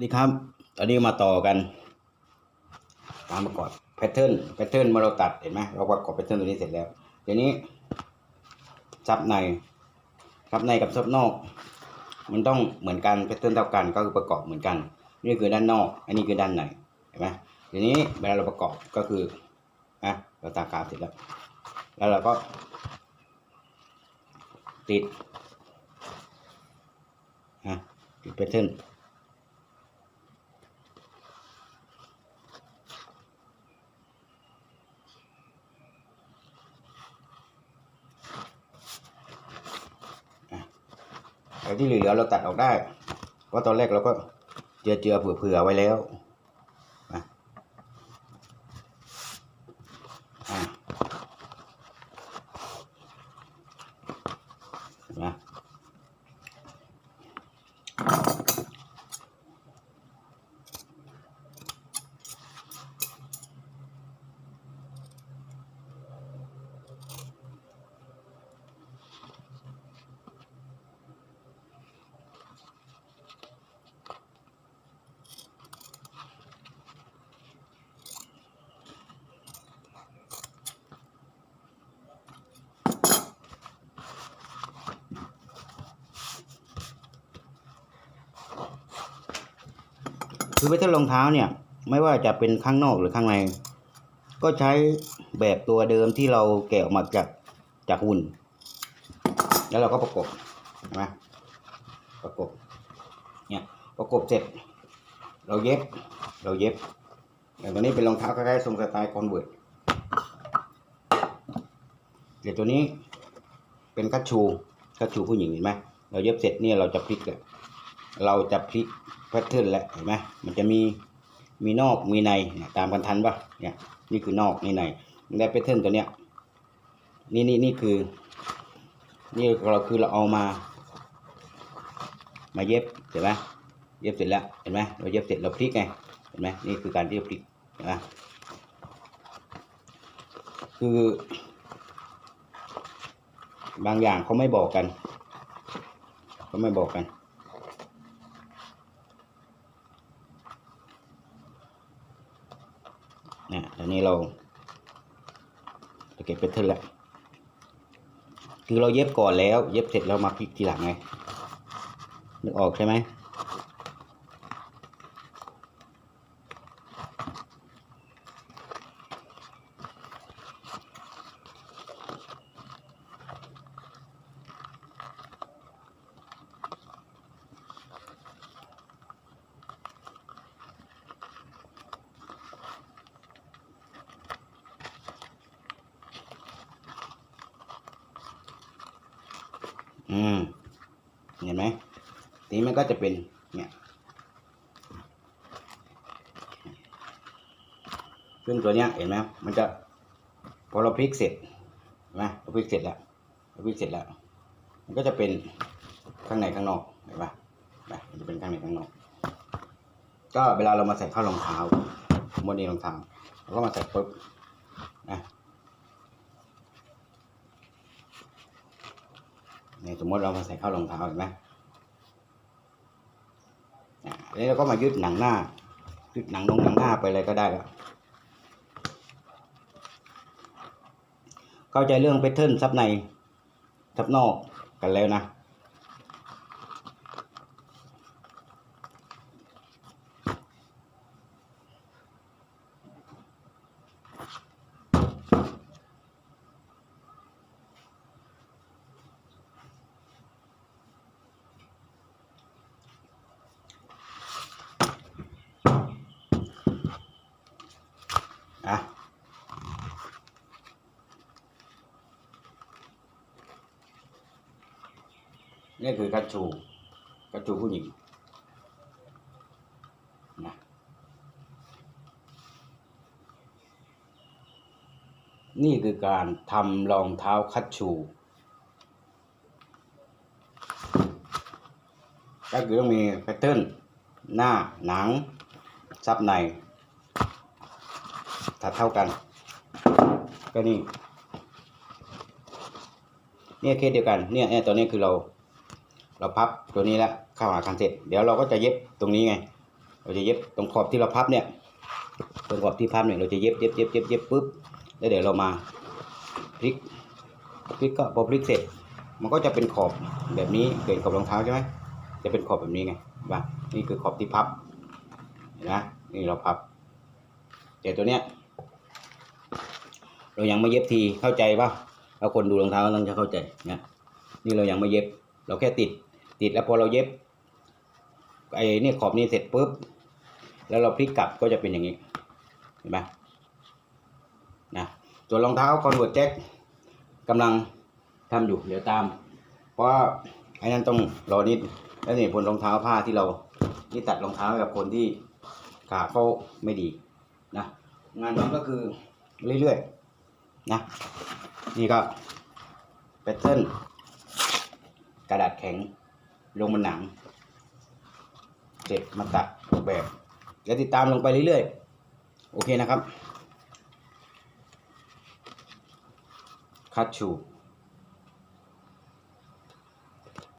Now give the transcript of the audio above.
สดีครับ ตอนนี้มาต่อกันการประกอบแพทเทิร์น แพทเทิร์นเมื่อเราตัดเห็นไหมเราประกอบแพทเทิร์นตัวนี้เสร็จแล้วทีนี้ซับในซับในกับซับนอก มันต้องเหมือนกัน แพทเทิร์นเท่ากัน ก็คือประกอบเหมือนกัน นี่คือด้านนอก อันนี้คือด้านใน เห็นไหมทีนี้เวลาเราประกอบก็คืออะเราตากาวเสร็จแล้ว แล้วเราก็ติดอะติดแพทเทิร์น ไอ้ที่เหลือเราตัดออกได้เพราะตอนแรกเราก็เจือเจือเผื่อๆไว้แล้ว คือไปท้ารองเท้าเนี่ย ไม่ว่าจะเป็นข้างนอกหรือข้างใน ก็ใช้แบบตัวเดิมที่เราแกะออกมาจากจากหุ่น แล้วเราก็ประกบนไหมประกบเนี่ยประกบเสร็จเราเย็บเราเย็บอย่างตัวนี้เป็นรองเท้าคล้ายๆทรงสไตล์คอนเวิร์ตเดี๋ยวตัวนี้เป็นคัชชูคัชชูผู้หญิงเห็นไหมเราเย็บเสร็จเนี่ยเราจะพลิกแล้วเราจะพลิก แพทเทิร์นแล้วเห็นไหมมันจะมีมีนอกมีในตามกันทันปะเนี่ยนี่คือนอกนี่ในได้แพทเทิร์นตัวเนี้ยนี่นี่นี่คือ นี่เราคือเราเอามา มาเย็บเห็นไหมเย็บเสร็จแล้วเห็นไหมเราเย็บเสร็จเราพลิกไงเห็นไหมนี่คือการที่เราพลิกเห็นไหมคือบางอย่างเขาไม่บอกกันเขาไม่บอกกัน เนี่ยตอนนี้เราเราเก็บเป็นเทิร์นแล้วคือเราเย็บก่อนแล้ว เย็บเสร็จแล้วมาพลิกทีหลังไงนึกออกใช่ไหม อืม เห็นไหมทีนี้มันก็จะเป็น เนี่ยซึ่งตัวเนี้ยเห็นไหมมันจะ พอเราพลิกเสร็จนไหมเราพลิกเสร็จแล้วเราพลิกเสร็จแล้ว มันก็จะเป็นข้างในข้างนอกเห็นปะเห็นปมันจะเป็นข้างในข้างนอก ก็เวลาเรามาใส่เข้ารองเท้าสมมตินี่รองเท้าเราก็มาใส่ปุ๊บนะ เนี่ยสมมติเรามาใส่เข้ารองเท้าเห็นไหมอะแล้วเราก็มายึดหนังหน้า ยึดหนังนงหนังหน้าไปเลยก็ได้แล้วเข้าใจเรื่องแพทเทิร์นซับในซับนอกกันแล้วนะ นี่คือกัจจูกัจจูผู้หญิงนะนี่คือการทำรองเท้าคัดชู ก็คือต้องมีแพทเทิร์นหน้าหนัง ซับในถ้าเท่ากัน ก็นี่เนี่ยเคสเดียวกันเนี่ยเนี่ยตัวนี้คือเรา เราพับตัวนี้แล้วเข้าหากันเสร็จ เดี๋ยวเราก็จะเย็บตรงนี้ไง เราจะเย็บตรงขอบที่เราพับเนี่ยตรงขอบที่พับเนี่ยเราจะเย็บเย็บเย็บเย็บเย็บปุ๊บแล้วเดี๋ยวเรามาพลิกพลิกก็พอพลิกเสร็จ มันก็จะเป็นขอบแบบนี้เกิดขอบรองเท้าใช่ไหมจะเป็นขอบแบบนี้ไงว่านี่คือขอบที่พับนไหมนี่เราพับแต่ตัวเนี้ยเรายังไม่เย็บทีเข้าใจป่ะเราคนดูรองเท้าต้องจะเข้าใจเนี่ยนี่เรายังไม่เย็บ เราแค่ติด ติดแล้วพอเราเย็บไอ้เนี่ยขอบนี้เสร็จปุ๊บ แล้วเราพลิกกลับก็จะเป็นอย่างนี้ เห็นไหมนะส่วนรองเท้าคอนเวิร์ตแจ็คกำลังทำอยู่เดี๋ยวตาม เพราะไอ้นั้นต้องรอนิดแล้วนี่ผลรองเท้าผ้าที่เราที่ตัดรองเท้ากับคนที่ขาเขาไม่ดีนะงานมันก็คือเรื่อยๆนะนี่ก็แพทเทิร์นกระดาษแข็ง ลงบนหนัง เสร็จมาตัดออกแบบแล้วติดตามลงไปเรื่อยๆ โอเคนะครับ คัดชู